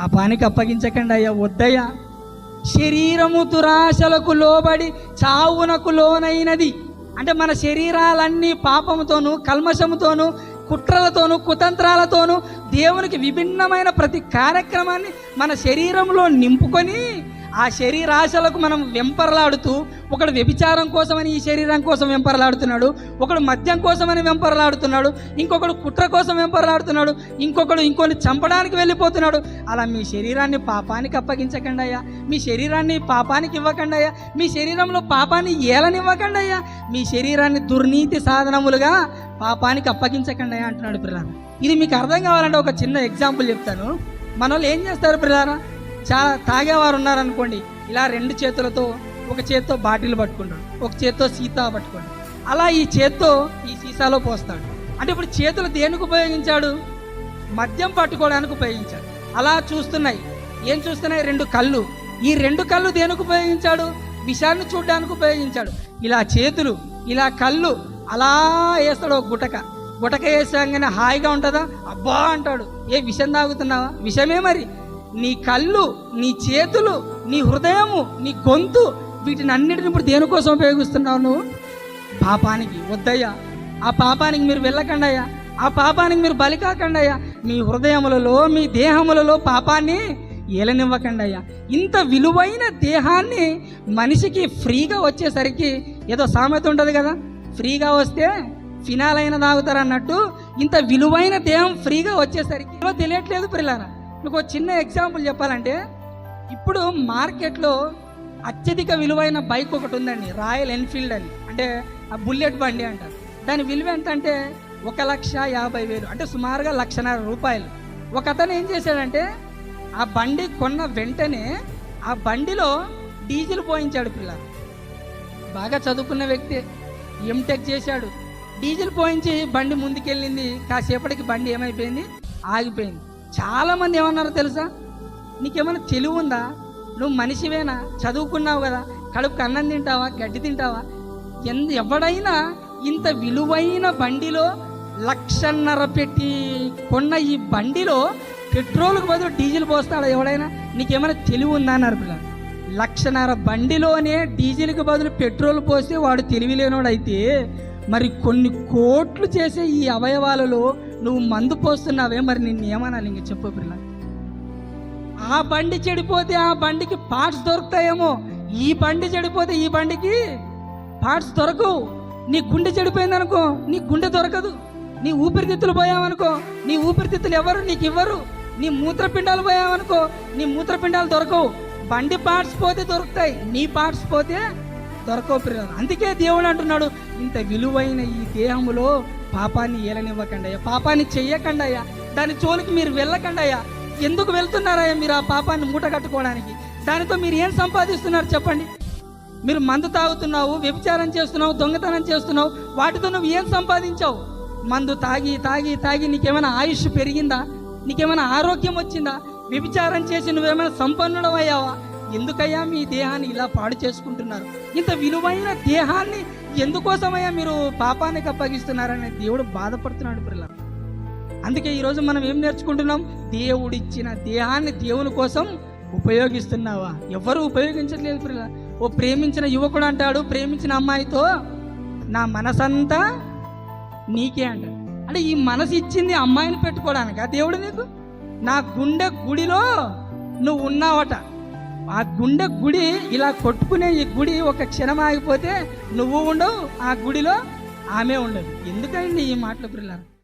పాపానికి అప్పగించకండి అయ్యా వద్దయ్యా. శరీరము దురాశలకు లోబడి చావునకు లోనైనది. అంటే మన శరీరాలన్నీ పాపముతోనూ కల్మషముతోనూ కుట్రలతోనూ కుతంత్రాలతోనూ దేవునికి విభిన్నమైన ప్రతి కార్యక్రమాన్ని మన శరీరంలో నింపుకొని ఆ శరీరాశలకు మనం వెంపరలాడుతూ ఒకడు వ్యభిచారం కోసమని ఈ శరీరం కోసం వెంపరలాడుతున్నాడు ఒకడు మద్యం కోసమని వెంపరలాడుతున్నాడు ఇంకొకడు కుట్ర కోసం వెంపరలాడుతున్నాడు ఇంకొకడు ఇంకొని చంపడానికి వెళ్ళిపోతున్నాడు. అలా మీ శరీరాన్ని పాపానికి అప్పగించకండి అయ్యా. మీ శరీరాన్ని పాపానికి ఇవ్వకండి అయ్యా. మీ శరీరంలో పాపాన్ని ఏలనివ్వకండి అయ్యా. మీ శరీరాన్ని దుర్నీతి సాధనములుగా పాపానికి అప్పగించకండి అయ్యా అంటున్నాడు పిల్లలు ఇది మీకు అర్థం కావాలంటే ఒక చిన్న ఎగ్జాంపుల్ చెప్తాను. మన వాళ్ళు ఏం చేస్తారు పిల్లారా? చాలా తాగేవారు ఉన్నారనుకోండి ఇలా రెండు చేతులతో ఒక చేత్తో బాటిల్ పట్టుకుంటాడు ఒక చేత్తో సీతా పట్టుకుంటాడు అలా ఈ చేత్తో ఈ సీసాలో పోస్తాడు. అంటే ఇప్పుడు చేతులు దేనికి ఉపయోగించాడు? మద్యం పట్టుకోవడానికి ఉపయోగించాడు. అలా చూస్తున్నాయి. ఏం చూస్తున్నాయి? రెండు కళ్ళు. ఈ రెండు కళ్ళు దేనికి ఉపయోగించాడు? విషాన్ని చూడడానికి ఉపయోగించాడు. ఇలా చేతులు ఇలా కళ్ళు అలా వేస్తాడు ఒక గుటక. గుటక వేసాగానే హాయిగా ఉంటుందా? అబ్బా అంటాడు. ఏ విషం తాగుతున్నావా? విషమే మరి. నీ కళ్ళు నీ చేతులు నీ హృదయము నీ గొంతు వీటిని అన్నిటిని ఇప్పుడు దేనికోసం ఉపయోగిస్తున్నావు నువ్వు? పాపానికి వద్దయ్యా. ఆ పాపానికి మీరు వెళ్ళకండి అయ్యా ఆ పాపానికి మీరు బలి కాకండి అయ్యా మీ హృదయములలో మీ దేహములలో పాపాన్ని ఏలనివ్వకండి అయ్యా ఇంత విలువైన దేహాన్ని మనిషికి ఫ్రీగా వచ్చేసరికి ఏదో సామెత ఉంటుంది కదా? ఫ్రీగా వస్తే ఫినాల్ అయిన తాగుతారు అన్నట్టు ఇంత విలువైన దేహం ఫ్రీగా వచ్చేసరికి ఏదో తెలియట్లేదు పిల్లరా. మీకు చిన్న ఎగ్జాంపుల్ చెప్పాలంటే ఇప్పుడు మార్కెట్లో అత్యధిక విలువైన బైక్ ఒకటి ఉందండి రాయల్ ఎన్ఫీల్డ్ అని. అంటే ఆ బుల్లెట్ బండి అంటారు. దాని విలువ ఎంత అంటే ఒక లక్ష యాభై వేలు అంటే సుమారుగా లక్షన్నర రూపాయలు. ఒక అతను ఏం చేశాడంటే ఆ బండి కొన్న వెంటనే ఆ బండిలో డీజిల్ పోయించాడు పిల్ల. బాగా చదువుకున్న వ్యక్తి ఎంటెక్ చేశాడు. డీజిల్ పోయించి బండి ముందుకెళ్ళింది కాసేపటికి బండి ఏమైపోయింది? ఆగిపోయింది. చాలామంది ఏమన్నారో తెలుసా? నీకేమైనా తెలివి ఉందా నువ్వు మనిషివేనా? చదువుకున్నావు కదా? కడుపుకి అన్నం తింటావా? గడ్డి తింటావా? ఎంత ఎవడైనా ఇంత విలువైన బండిలో లక్షన్నర పెట్టి కొన్న ఈ బండిలో పెట్రోల్కి బదులు డీజిల్ పోస్తాడా ఎవడైనా? నీకేమైనా తెలివి ఉందా అన్నారు పిల్లలు లక్షన్నర బండిలోనే డీజిల్కి బదులు పెట్రోల్ పోస్తే వాడు తెలివి లేనోడైతే మరి కొన్ని కోట్లు చేసే ఈ అవయవాలలో నువ్వు మందు పోస్తున్నావే మరి నిన్ను ఏమనాలి? ఇంక చెప్పు పిల్ల. ఆ బండి చెడిపోతే ఆ బండికి పార్ట్స్ దొరుకుతాయేమో. ఈ బండి చెడిపోతే ఈ బండికి పార్ట్స్ దొరకవు. నీ గుండె చెడిపోయింది అనుకో నీ గుండె దొరకదు. నీ ఊపిరితిత్తులు పోయావనుకో నీ ఊపిరితిత్తులు ఎవరు? నీకు ఇవ్వరు. నీ మూత్రపిండాలు పోయావనుకో నీ మూత్రపిండాలు దొరకవు. బండి పార్ట్స్ పోతే దొరుకుతాయి నీ పార్ట్స్ పోతే దొరకవు అందుకే దేవుడు అంటున్నాడు ఇంత విలువైన ఈ దేహములో పాపాన్ని ఏలనివ్వకండి అయ్యా పాపాన్ని చెయ్యకండి అయ్యా దాని చోలికి మీరు వెళ్ళకండి అయ్యా ఎందుకు వెళ్తున్నారయ్యా మీరు ఆ పాపాన్ని మూట కట్టుకోవడానికి? దానితో మీరు ఏం సంపాదిస్తున్నారు చెప్పండి? మీరు మందు తాగుతున్నావు వ్యభిచారం చేస్తున్నావు దొంగతనం చేస్తున్నావు వాటితో నువ్వు ఏం సంపాదించావు? మందు తాగి తాగి తాగి నీకేమైనా ఆయుష్ పెరిగిందా? నీకేమైనా ఆరోగ్యం వచ్చిందా? వ్యభిచారం చేసి నువ్వేమైనా సంపన్నుడం అయ్యావా ఎందుకయ్యా మీ దేహాన్ని ఇలా పాడు చేసుకుంటున్నారు? ఇంత విలువైన దేహాన్ని ఎందుకోసమయ్యా మీరు పాపానికి అప్పగిస్తున్నారని దేవుడు బాధపడుతున్నాడు పిల్లలు. అందుకే ఈరోజు మనం ఏం నేర్చుకుంటున్నాం? దేవుడిచ్చిన దేహాన్ని దేవుని కోసం ఉపయోగిస్తున్నావా? ఎవరు ఉపయోగించట్లేదు పిల్ల ఓ ప్రేమించిన యువకుడు అంటాడు ప్రేమించిన అమ్మాయితో నా మనసంతా నీకే అంటాడు. అంటే ఈ మనసు ఇచ్చింది అమ్మాయిని పెట్టుకోవడానికా దేవుడు నీకు? నా గుండె గుడిలో నువ్వు ఉన్నావట ఆ గుండె గుడి ఇలా కొట్టుకునే ఈ గుడి ఒక క్షణం ఆగిపోతే నువ్వు ఉండవు ఆ గుడిలో ఆమె ఉండదు. ఎందుకండి ఈ మాటలు పిల్లలు?